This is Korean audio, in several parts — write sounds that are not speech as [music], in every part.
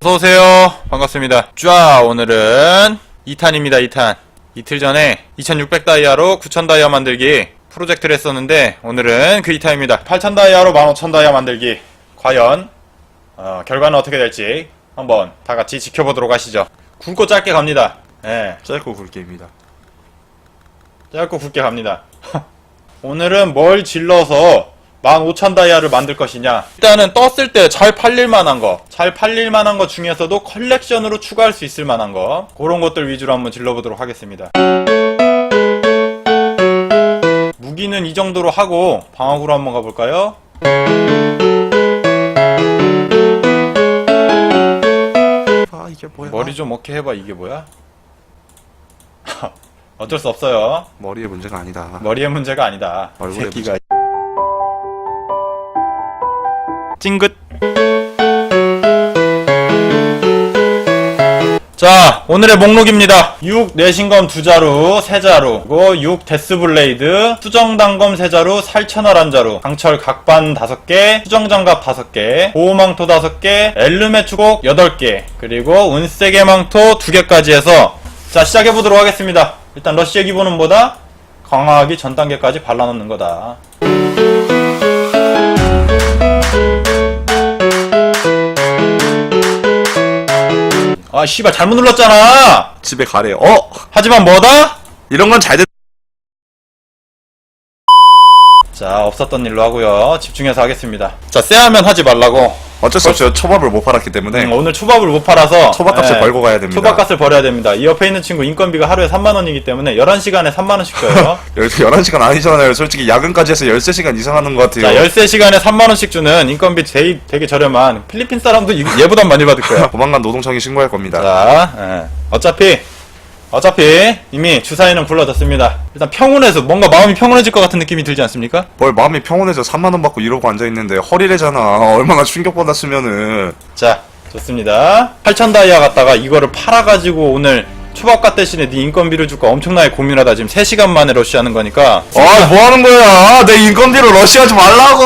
어서오세요. 반갑습니다. 쫙, 오늘은 2탄입니다, 2탄. 이틀 전에 2600 다이아로 9000 다이아 만들기 프로젝트를 했었는데, 오늘은 그 2탄입니다. 8000 다이아로 15000 다이아 만들기. 과연, 어, 결과는 어떻게 될지 한번 다 같이 지켜보도록 하시죠. 굵고 짧게 갑니다. 예, 짧고 굵게입니다. 짧고 굵게 갑니다. [laughs] 오늘은 뭘 질러서 15,000 다이아를 만들 것이냐. 일단은 떴을 때 잘 팔릴 만한 거, 잘 팔릴 만한 거 중에서도 컬렉션으로 추가할 수 있을 만한 거, 그런 것들 위주로 한번 질러보도록 하겠습니다. 무기는 이 정도로 하고 방어구로 한번 가볼까요? 아 이게 뭐야? 머리 좀 어떻게 해봐 이게 뭐야? [laughs] 어쩔 수 없어요. 머리의 문제가 아니다. 머리의 문제가 아니다. 얼굴의 새끼가 찡긋. 자, 오늘의 목록입니다. 6 내신검 2자루, 3자루, 그리고 6 데스블레이드, 수정단검 3자루, 살천월 1자루, 강철 각반 5개, 수정장갑 5개, 보호망토 5개, 엘르메 추곡 8개, 그리고 운세계 망토 2개까지 해서 자, 시작해보도록 하겠습니다. 일단 러시의 기본은 뭐다? 강화하기 전 단계까지 발라놓는 거다. 아, 씨발, 잘못 눌렀잖아! 집에 가래. 어 하지만 뭐다? 이런 건 잘 됐. 자, 없었던 일로 하고요. 집중해서 하겠습니다. 자, 쎄하면 하지 말라고. 어쩔 수 없어요. 초밥을 못 팔았기 때문에 음, 오늘 초밥을 못 팔아서 초밥값을 예, 벌고 가야 됩니다. 초밥값을 벌어야 됩니다. 이 옆에 있는 친구 인건비가 하루에 3만 원이기 때문에 11시간에 3만 원씩 줘요. [laughs] 11시간 아니잖아요. 솔직히 야근까지 해서 13시간 이상 하는 것 같아요. 자, 13시간에 3만 원씩 주는 인건비 제일 되게 저렴한 필리핀 사람도 이- 얘보단 많이 받을 거야. 조만간 노동청에 신고할 겁니다. 자, 예. 어차피, 어차피 이미 주사위는 굴러졌습니다. 일단 평온해서 뭔가 마음이 평온해질 것 같은 느낌이 들지 않습니까? 뭘 마음이 평온해서 3만 원 받고 이러고 앉아 있는데 허리래잖아. [laughs] 얼마나 충격 받았으면은 자, 좋습니다. 8천 다이아 갖다가 이거를 팔아가지고 오늘 초밥값 대신에 네 인건비를 줄까 엄청나게 고민하다 지금 3시간 만에 러시하는 거니까 아, 뭐 하는 거야? 내 인건비로 러시하지 말라고!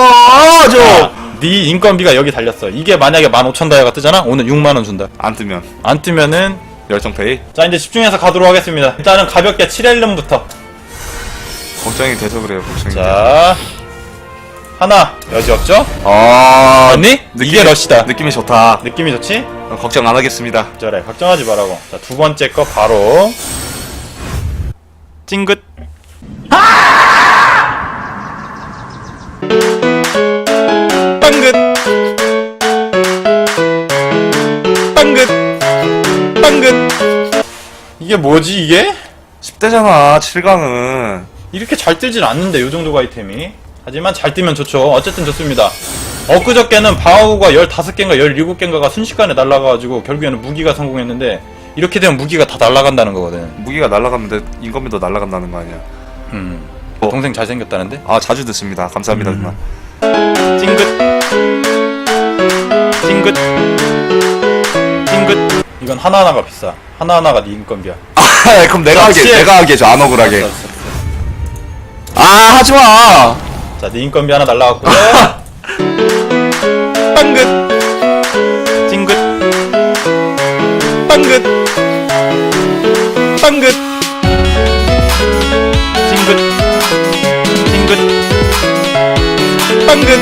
좀! 네 인건비가 여기 달렸어. 이게 만약에 15,000 다이아가 뜨잖아? 오늘 6만원 준다. 안 뜨면 안 뜨면은 열정 페이? 자 이제 집중해서 가도록 하겠습니다. 일단은 가볍게 7렐름부터 걱정이 돼서 그래요, 걱정이. 자 하나 여지 없죠? 아, 맞니? 이게 러시다. 느낌이 좋다. 느낌이 좋지? 어, 걱정 안 하겠습니다. 저래 걱정하지 말라고. 자 두 번째 거 바로 찡긋. 빵긋. 이게 뭐지 이게? 10대잖아, 7강은. 이렇게 잘 뜨진 않는데 요 정도 아이템이 하지만 잘 뜨면 좋죠 어쨌든 좋습니다 엊그저께는 바우가 15개인가 17개인가가 순식간에 날아가가지고 결국에는 무기가 성공했는데 이렇게 되면 무기가 다 날아간다는 거거든 무기가 날아가면 내 인건비도 날아간다는 거 아니야. 음. 어. 동생 잘생겼다는데? 아, 자주 듣습니다. 감사합니다, 음. 누나. 찡긋 하나하나가 비싸 하나하나가 네 인건비야 [laughs] 아, 그럼 내가 자, 하게, 칠. 내가 하게, 저안 억울하게. 알았어, 알았어. 아, 하지 마! 자, 네 인건비 하나 날라갔고요. [laughs] 빵긋, 찡긋, 빵긋, 빵긋, 찡긋, 찡긋, 빵긋,